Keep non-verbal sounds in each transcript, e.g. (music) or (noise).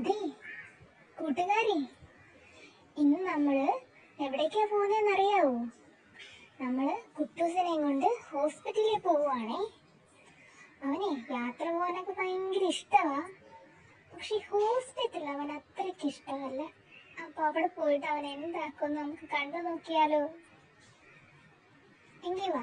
അതെ കൂട്ടുകാരി ഇന്ന് നമ്മൾ എവിടേക്കാ പോകുന്നതെന്ന് അറിയാവോ നമ്മൾ കുട്ടൂസിനെ കൊണ്ട് ഹോസ്പിറ്റലിൽ പോവുകയാണേ അവനെ യാത്ര പോകാനൊക്കെ ഭയങ്കര ഇഷ്ടമാ പക്ഷെ ഹോസ്പിറ്റലിൽ അവൻ അത്രയ്ക്ക് ഇഷ്ടമല്ല. അപ്പൊ അവിടെ പോയിട്ട് അവൻ എന്താക്കും നമുക്ക് കണ്ടു നോക്കിയാലോ? എങ്കിൽ വാ.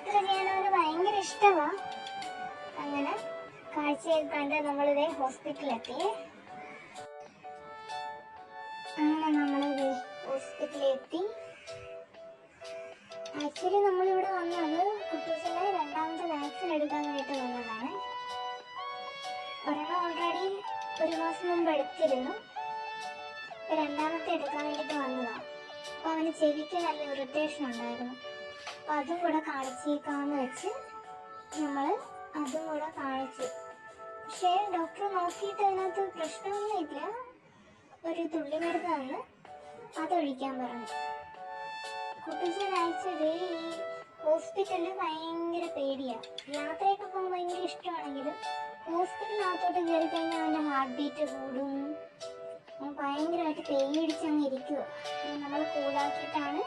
യാത്ര ചെയ്യാൻ അവന് ഭയങ്കര ഇഷ്ടമാ അങ്ങനെ കാഴ്ചയൊക്കെ കണ്ട് നമ്മളിതേ ഹോസ്പിറ്റലിലെത്തി. അങ്ങനെ നമ്മളിത് ഹോസ്പിറ്റലിലെത്തി. ആക്ച്വലി നമ്മളിവിടെ വന്നത് കുട്ടീസിനെ രണ്ടാമത്തെ വാക്സിൻ എടുക്കാൻ വേണ്ടിയിട്ട് വന്നതാണ്. ഒരെണ്ണം ഓൾറെഡി ഒരു മാസം മുമ്പ് എടുത്തിരുന്നു. രണ്ടാമത്തെ എടുക്കാൻ വേണ്ടിയിട്ട് വന്നതാണ്. അപ്പോൾ അവന് ചെവിക്ക് നല്ല ഇറിറ്റേഷൻ ഉണ്ടായിരുന്നു. അതും കൂടെ കാണിച്ചേക്കാന്ന് വെച്ച് നമ്മൾ അതും കൂടെ കാണിച്ചു. പക്ഷേ ഡോക്ടർ നോക്കിയിട്ട് അതിനകത്ത് പ്രശ്നമൊന്നുമില്ല. ഒരു തുള്ളി മരുന്ന് തന്ന് അതൊഴിക്കാൻ പറഞ്ഞു. കുട്ടിച്ചൻ അയച്ചത് ഈ ഹോസ്പിറ്റലിൽ ഭയങ്കര പേടിയാണ് യാത്രയൊക്കെ പോകുമ്പോൾ ഭയങ്കര ഇഷ്ടമാണെങ്കിലും ഹോസ്പിറ്റലിനകത്തോട്ട് കയറി കഴിഞ്ഞാൽ അവന്റെ ഹാർട്ട് ബീറ്റ് കൂടും. ഭയങ്കരമായിട്ട് പേടിച്ചങ്ങ് ഇരിക്കുക നമ്മൾ കൂടാക്കിയിട്ടാണ്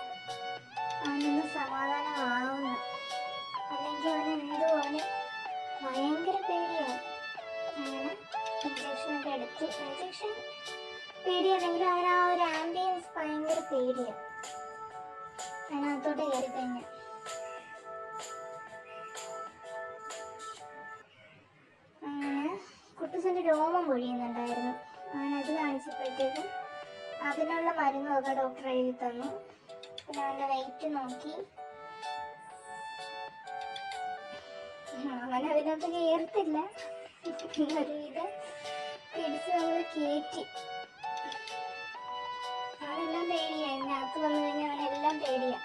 അവനൊന്ന് സമാധാനമാവുന്നത് അല്ലെങ്കിൽ അവന് അവന് ഭയങ്കര പേടിയാണ്. അങ്ങനെ ഇഞ്ചക്ഷനൊക്കെ എടുത്ത് ഇഞ്ചക്ഷൻ പേടിയാണെങ്കിൽ അവൻ ആ ഒരു ആംബിയൻസ് ഭയങ്കര പേടിയാണ് അതിനകത്തോട്ട് കയറി കഴിഞ്ഞാൽ അങ്ങനെ കുട്ടൂസിന്റെ രോമം പൊഴിയുന്നുണ്ടായിരുന്നു. അങ്ങനെ അത് കാണിച്ചപ്പോഴത്തേക്കും അതിനുള്ള മരുന്നൊക്കെ ഡോക്ടർ എഴുതി തന്നു. അവന്റെ വെയിറ്റ് നോക്കി. അവൻ അതിനകത്ത് കയറത്തില്ല ഒരുവിധം പിടിച്ച് നമ്മൾ കയറ്റി അവനെല്ലാം പേടിയാ. ഇതിനകത്ത് വന്നു കഴിഞ്ഞാൽ അവനെല്ലാം പേടിയാ.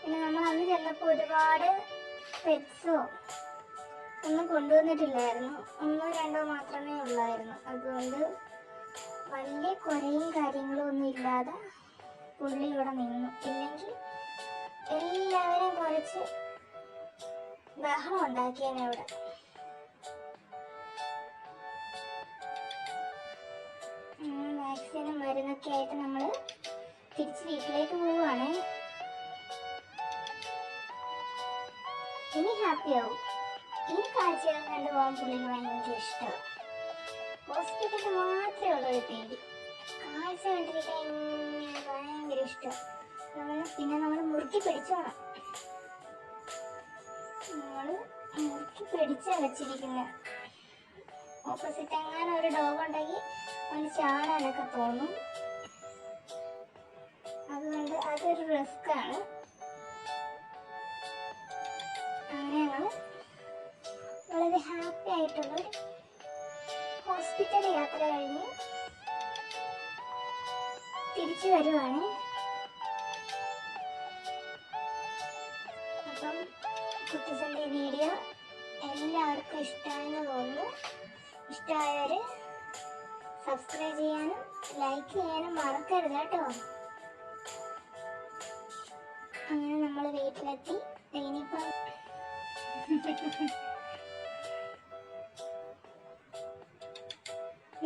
പിന്നെ നമ്മൾ അന്ന് ചെന്നപ്പോൾ ഒരുപാട് പെറ്റ്സോ ഒന്നും കൊണ്ടുവന്നിട്ടില്ലായിരുന്നു. ഒന്നോ രണ്ടോ മാത്രമേ ഉള്ളായിരുന്നു. അതുകൊണ്ട് വലിയ കുറയും കാര്യങ്ങളും ഒന്നും ഇല്ലാതെ പുള്ളി ഇവിടെ നിന്നു. ഇല്ലെങ്കിൽ എല്ലാവരും കുറച്ച് ബഹളം ഉണ്ടാക്കിയാണ് ഇവിടെ വാക്സിനും മരുന്നൊക്കെ ആയിട്ട് നമ്മൾ തിരിച്ച് വീട്ടിലേക്ക് പോവുകയാണ് ഇനി ഹാപ്പിയാവും ഈ കാഴ്ചകൾ കണ്ടുപോകാൻ പുള്ളിക്ക് ഭയങ്കര ഇഷ്ടമാണ് ഹോസ്പിറ്റലിൽ മാത്രമേ ഉള്ളൂ ഒരു പേടി കാഴ്ച കണ്ടിരിക്കാൻ ഭയങ്കര ഇഷ്ടം നമ്മൾ പിന്നെ നമ്മൾ മുറുക്കി പിടിച്ചോണം നമ്മൾ മുറുക്കി പിടിച്ചാ വെച്ചിരിക്കുന്നത് ഓപ്പോസിറ്റ് എങ്ങാനും ഒരു ഡോഗ് ഉണ്ടെങ്കിൽ അവന് ചാടാനൊക്കെ തോന്നും അതുകൊണ്ട് അതൊരു റിസ്ക് ആണ്. അങ്ങനെ ഞങ്ങൾ വളരെ ഹാപ്പി ആയിട്ടുള്ളൊരു ഹോസ്പിറ്റൽ യാത്ര കഴിഞ്ഞ് തിരിച്ചു വരുവാണ്. അപ്പം കുട്ടിസന്റെ വീഡിയോ എല്ലാവർക്കും ഇഷ്ടമായെന്ന് തോന്നുന്നു. ഇഷ്ടമായവര് സബ്സ്ക്രൈബ് ചെയ്യാനും ലൈക്ക് ചെയ്യാനും മറക്കരുത് കേട്ടോ. അങ്ങനെ നമ്മൾ വീട്ടിലെത്തി. ഇനിയിപ്പം (laughs)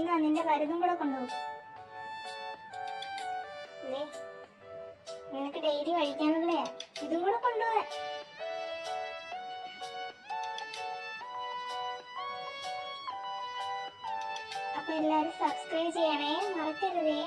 എന്നാ നിന്റെ മരുന്നും കൂടെ കൊണ്ടുപോകും. നിനക്ക് ഡെയിലി കഴിക്കാനുള്ളയാ ഇതും കൂടെ കൊണ്ടുപോവാൻ അപ്പൊ എല്ലാരും സബ്സ്ക്രൈബ് ചെയ്യണേ മറക്കരുതേ.